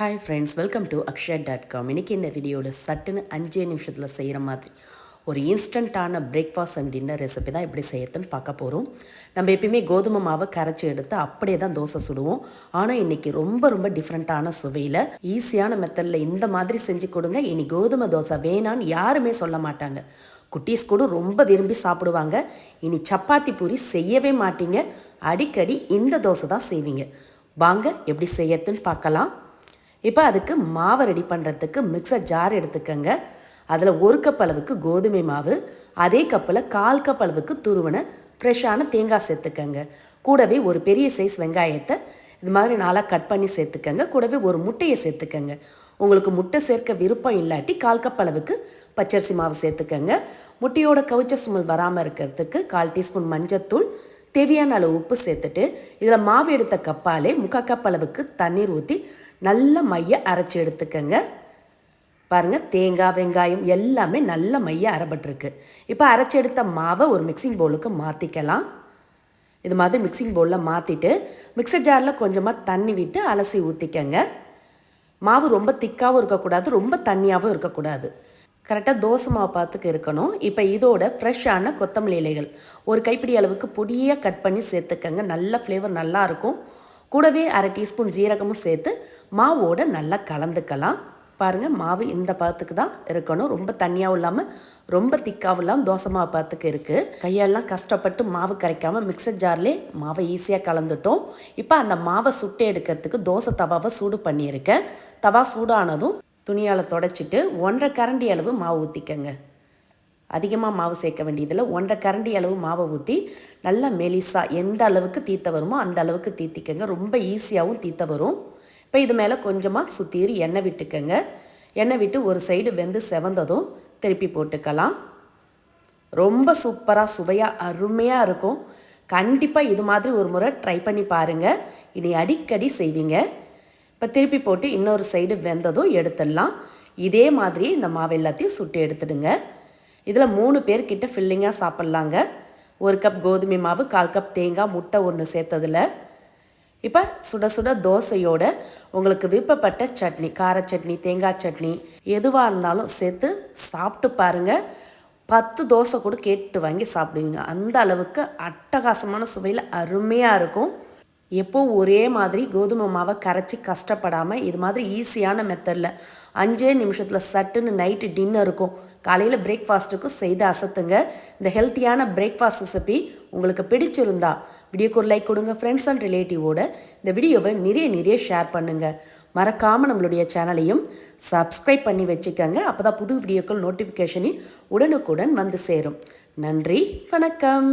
Hi friends welcome to Akshaya dot com இன்றைக்கி இந்த வீடியோவில் சட்டுன்னு அஞ்சே நிமிஷத்தில் செய்கிற மாதிரி ஒரு இன்ஸ்டண்ட்டான பிரேக்ஃபாஸ்ட் அண்ட் டின்னர் ரெசிபி தான் எப்படி செய்யறதுன்னு பார்க்க போகிறோம் நம்ம எப்பயுமே கோதுமை மாவை கரைச்சி எடுத்து அப்படியே தான் தோசை சுடுவோம். ஆனால் இன்றைக்கி ரொம்ப ரொம்ப டிஃப்ரெண்ட்டான சுவையில் ஈஸியான மெத்தடில் இந்த மாதிரி செஞ்சு கொடுங்க. இனி கோதுமை தோசை வேணான்னு யாருமே சொல்ல மாட்டாங்க. குட்டீஸ் கூட ரொம்ப விரும்பி சாப்பிடுவாங்க. இனி சப்பாத்தி பூரி செய்யவே மாட்டீங்க. அடிக்கடி இந்த தோசை தான் செய்வீங்க. வாங்க எப்படி செய்யறதுன்னு பார்க்கலாம். இப்போ அதுக்கு மாவை ரெடி பண்ணுறதுக்கு மிக்சர் ஜார் எடுத்துக்கோங்க. அதில் ஒரு கப் அளவுக்கு கோதுமை மாவு அதே கப்பில் கால் கப் அளவுக்கு துருவன ஃப்ரெஷ்ஷான தேங்காய் சேர்த்துக்கங்க. கூடவே ஒரு பெரிய சைஸ் வெங்காயத்தை இது மாதிரி நாளாக கட் பண்ணி சேர்த்துக்கங்க. கூடவே ஒரு முட்டையை சேர்த்துக்கங்க. உங்களுக்கு முட்டை சேர்க்க விருப்பம் இல்லாட்டி கால் கப் அளவுக்கு பச்சரிசி மாவு சேர்த்துக்கங்க. முட்டையோட கவிச்ச சுமல் வராமல் இருக்கிறதுக்கு கால் டீஸ்பூன் மஞ்சத்தூள் தேவையான அளவு உப்பு சேர்த்துட்டு இதில் மாவு எடுத்த கப்பாலே முக்கால் கப் அளவுக்கு தண்ணீர் ஊற்றி நல்ல மைய அரைச்சி எடுத்துக்கங்க. பாருங்கள் தேங்காய் வெங்காயம் எல்லாமே நல்ல மைய அரைபட்டிருக்கு. இப்போ அரைச்சி எடுத்த மாவை ஒரு மிக்சிங் பவுலுக்கு மாற்றிக்கலாம் இது மாதிரி மிக்சிங் பவுலில் மாற்றிட்டு மிக்சர் ஜாரில் கொஞ்சமாக தண்ணி விட்டு அலசி ஊற்றிக்கங்க மாவு ரொம்ப திக்காகவும் இருக்கக்கூடாது ரொம்ப தண்ணியாகவும் இருக்கக்கூடாது. கரெக்டாக தோசை மாவு பார்த்துக்கு இருக்கணும். இப்போ இதோட ஃப்ரெஷ்ஷான கொத்தமல்லி இலைகள். ஒரு கைப்பிடி அளவுக்கு பொடியாக கட் பண்ணி சேர்த்துக்கங்க. நல்ல ஃப்ளேவர் நல்லாயிருக்கும் கூடவே அரை டீஸ்பூன் ஜீரகமும் சேர்த்து மாவோட நல்லா கலந்துக்கலாம். பாருங்கள் மாவு இந்த பதத்துக்கு தான் இருக்கணும். ரொம்ப தண்ணியாகவும் இல்லாமல் ரொம்ப திக்காகவும் இல்லாமல் தோசை மாவு பதத்துக்கு இருக்குது கையெல்லாம் கஷ்டப்பட்டு மாவு கரைக்காமல் மிக்சர் ஜார்லே மாவை ஈஸியாக கலந்துட்டோம். இப்போ அந்த மாவை சுட்டு எடுக்கிறதுக்கு தோசை தவாவை சூடு பண்ணியிருக்கேன். தவா சூடானதும் துணியால் தொடச்சிட்டு ஒன்றரை கரண்டி அளவு மாவு ஊற்றிக்கங்க அதிகமாக மாவு சேர்க்க வேண்டியதில் ஒன்றரை கரண்டி அளவு மாவை ஊற்றி நல்லா மெலிசாக எந்த அளவுக்கு தீத்த வருமோ அந்த அளவுக்கு தீத்திக்கங்க. ரொம்ப ஈஸியாகவும் தீத்த வரும். இப்போ இது மேலே கொஞ்சமாக சுற்றிரி எண்ணெய் விட்டுக்கங்க. எண்ணெய் விட்டு ஒரு சைடு வெந்து செவந்ததும் திருப்பி போட்டுக்கலாம். ரொம்ப சூப்பராக சுவையாக அருமையாக இருக்கும். கண்டிப்பாக இது மாதிரி ஒரு முறை ட்ரை பண்ணி பாருங்கள் இனி அடிக்கடி செய்வீங்க. இப்போ திருப்பி போட்டு இன்னொரு சைடு வெந்ததும் எடுத்துடலாம். இதே மாதிரி இந்த மாவு எல்லாத்தையும் சுட்டு எடுத்துடுங்க. இதில் மூணு பேர்கிட்ட ஃபில்லிங்காக சாப்பிட்லாங்க. ஒரு கப் கோதுமை மாவு கால் கப் தேங்காய் முட்டை ஒன்று சேர்த்ததில். இப்போ சுட சுட தோசையோட உங்களுக்கு விருப்பப்பட்ட சட்னி கார சட்னி தேங்காய் சட்னி எதுவாக இருந்தாலும் சேர்த்து சாப்பிட்டு பாருங்கள் பத்து தோசை கூட கேட்டு வாங்கி சாப்பிடுவீங்க. அந்த அளவுக்கு அட்டகாசமான சுவையில் அருமையாக இருக்கும். எப்போ ஒரே மாதிரி கோதுமை மாவை கரைச்சி கஷ்டப்படாமல் இது மாதிரி ஈஸியான மெத்தடில் அஞ்சே நிமிஷத்தில் சட்டுன்னு நைட்டு டின்னருக்கும் காலையில் பிரேக்ஃபாஸ்ட்டுக்கும் செய்து அசத்துங்க. இந்த ஹெல்த்தியான பிரேக்ஃபாஸ்ட் ரெசிபி உங்களுக்கு பிடிச்சிருந்தா வீடியோக்கு ஒரு லைக் கொடுங்க ஃப்ரெண்ட்ஸ் அண்ட் ரிலேட்டிவோட இந்த வீடியோவை நிறைய நிறைய ஷேர் பண்ணுங்கள் மறக்காமல் நம்மளுடைய சேனலையும் சப்ஸ்கிரைப் பண்ணி வச்சுக்கோங்க. அப்போ தான் புது வீடியோக்கள் நோட்டிஃபிகேஷனில் உடனுக்குடன் வந்து சேரும். நன்றி வணக்கம்.